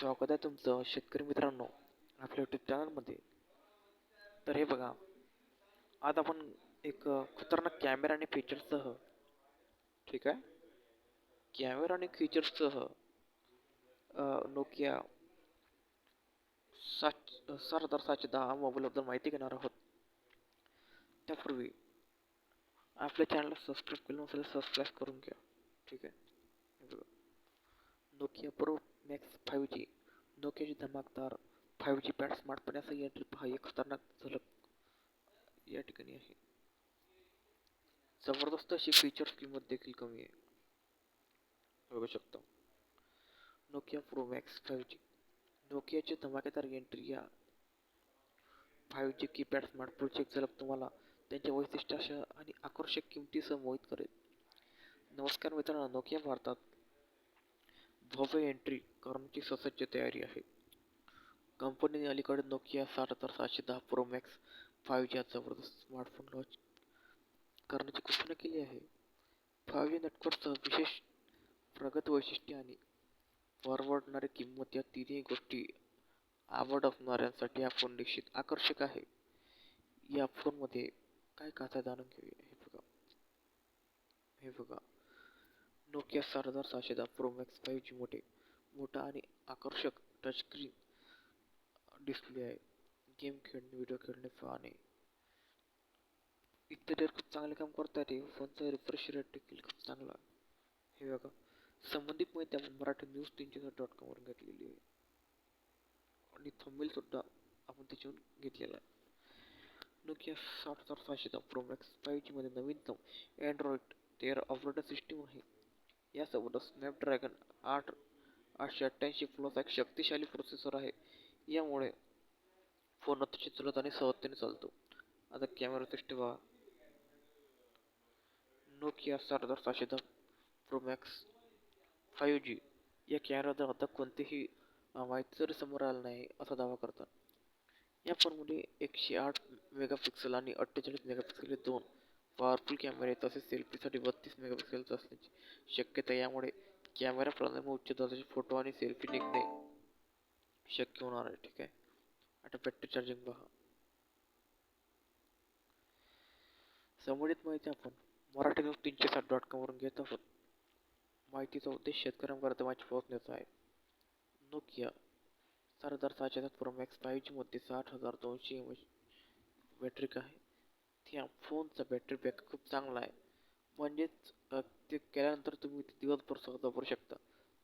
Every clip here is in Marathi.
स्वागत आहे तुमचं शेतकरी मित्रांनो आपल्या यूट्यूब चॅनलमध्ये तर हे बघा आज आपण एक खतरनाक कॅमेरा आणि फीचर्ससह ठीक आहे? कॅमेरा आणि फीचर्ससह नोकिया सात सात हजार सातशे दहा मोबाईलबद्दल माहिती घेणार आहोत. त्यापूर्वी आपल्या चॅनलला सबस्क्राईब केलं नसेल सबस्क्राईब करून घ्या ठीक आहे? Nokia pro max five G नोकियाची धमाकदार फाईव्ह जी पॅड स्मार्टफोन याचा या ट्रिप हा एक खतरनाक झलक या ठिकाणी आहे. जबरदस्त अशी फीचर्स किंमत देखील कमी आहे. बघू शकता. Nokia pro max five G नोकियाची धमाकेदार एंट्री या फाईव्ह जी कीपॅड स्मार्टफोनची एक झलक तुम्हाला त्यांच्या वैशिष्ट्यासह आणि आकर्षक किमतीसह मोहित करेल. नमस्कार मित्रांनो नोकिया भारतात भव्य एंट्री करण्याची ससज्ज तयारी आहे. कंपनीने अलीकडे नोकिया साठ हजार सातशे दहा प्रो मॅक्स फाईव्ह जी जबरदस्त स्मार्टफोन लॉन्च करण्याची घोषणा केली आहे. फाईव्ह जी नेटवर्कसह विशेष प्रगत वैशिष्ट्ये आणि परवडणारी किंमत या तिन्ही गोष्टी आवड असणाऱ्यांसाठी हा फोन निश्चित आकर्षक आहे. या फोनमध्ये काय कथा जाणून घेऊया हे बघा. हे बघा. नोकिया सात हजार सहाशे दहा प्रो मॅक्स फाईव्ह जी मोठे मोठा आणि आकर्षक टचस्क्रीन डिस्प्ले आहे. गेम खेळणे व्हिडिओ खेळणे आणि इत्यादीवर खूप चांगले काम करतात हे. फोनचा रिफ्रेश रेट देखील खूप चांगला आहे. हे बघा. संबंधित माहिती आपण मराठी न्यूज तीनशे सात डॉट कॉमवरून घेतलेली आहे. आणि थंबेलसुद्धा आपण त्याच्यावरून घेतलेला आहे. नोकिया साठ हजार सहाशे दहा प्रो मॅक्स फाईव्ह जीमध्ये नवीनतम अँड्रॉइड तेरा ऑपरेटर सिस्टीम आहे. यासोबतच स्नॅपड्रॅगन आठ आठशे अठ्ठ्याऐंशी प्लस एक शक्तिशाली प्रोसेसर आहे. यामुळे फोन अतिशय चलत आणि सहजतेने चालतो. आता कॅमेरा सिस्टम पहा. नोकिया सात हजार सहाशे दहा प्रोमॅक्स फाईव्ह जी या कॅमेराबद्दल आता कोणतीही माहिती जरी समोर आलं नाही असा दावा करतात. या फोनमध्ये एकशे आठ मेगापिक्सल आणि अठ्ठेचाळीस मेगापिक्सल हे दोन पॉवरफुल कॅमेरे तसेच सेल्फीसाठी बत्तीस मेगापिक्सेलचा असण्याची शक्यता यामुळे कॅमेरा प्रणालीमुळे उच्च दर्जाचे फोटो आणि सेल्फी निघणे शक्य होणार आहे. ठीक आहे? आता बॅटरी चार्जिंग पहा संबंधित माहिती आपण मराठी न्यूज तीनशे सात डॉट कॉमवरून घेत आहोत. माहितीचा उद्देश शेतकऱ्यांपर्यंत माहिती पोहोचण्याचा आहे. नोकिया सात हजार सहाशे सात प्रो मॅक्स फाईव्ह जीमध्ये साठ हजार दोनशे एम एच बॅटरी आहे. ह्या फोनचा बॅटरी बॅकअप खूप चांगला आहे. म्हणजेच ते केल्यानंतर तुम्ही ते दिवसभर सहज वापरू शकता.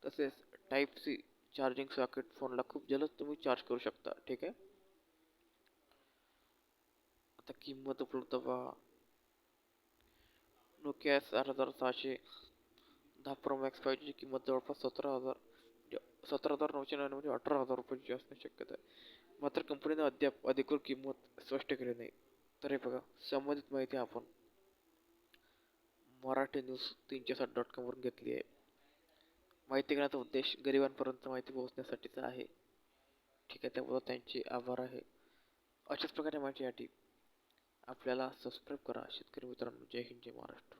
तसेच टाईप सी चार्जिंग सॉकेट फोनला खूप जलद तुम्ही चार्ज करू शकता ठीक आहे? आता किंमत उपलब्ध पहा. नोकिया सात हजार सहाशे दहा प्रो मॅक्स फायची किंमत जवळपास सतरा हजार म्हणजे सतरा हजार नऊशे नव्याण्णव म्हणजे अठरा हजार रुपयाची असण्याची शक्यता आहे. मात्र कंपनीने अद्याप अधिकृत किंमत स्पष्ट केली नाही. तर हे बघा संबंधित माहिती आपण मराठी न्यूज तीनशे सात डॉट कॉमवरून घेतली आहे. माहिती घेण्याचा उद्देश गरिबांपर्यंत माहिती पोहोचण्यासाठीचा आहे. ठीक आहे त्याबद्दल त्यांचे आभार आहे. अशाच प्रकारे माहितीसाठी आपल्याला सबस्क्राईब करा. शेतकरी मित्रांनो जय हिंद जय महाराष्ट्र.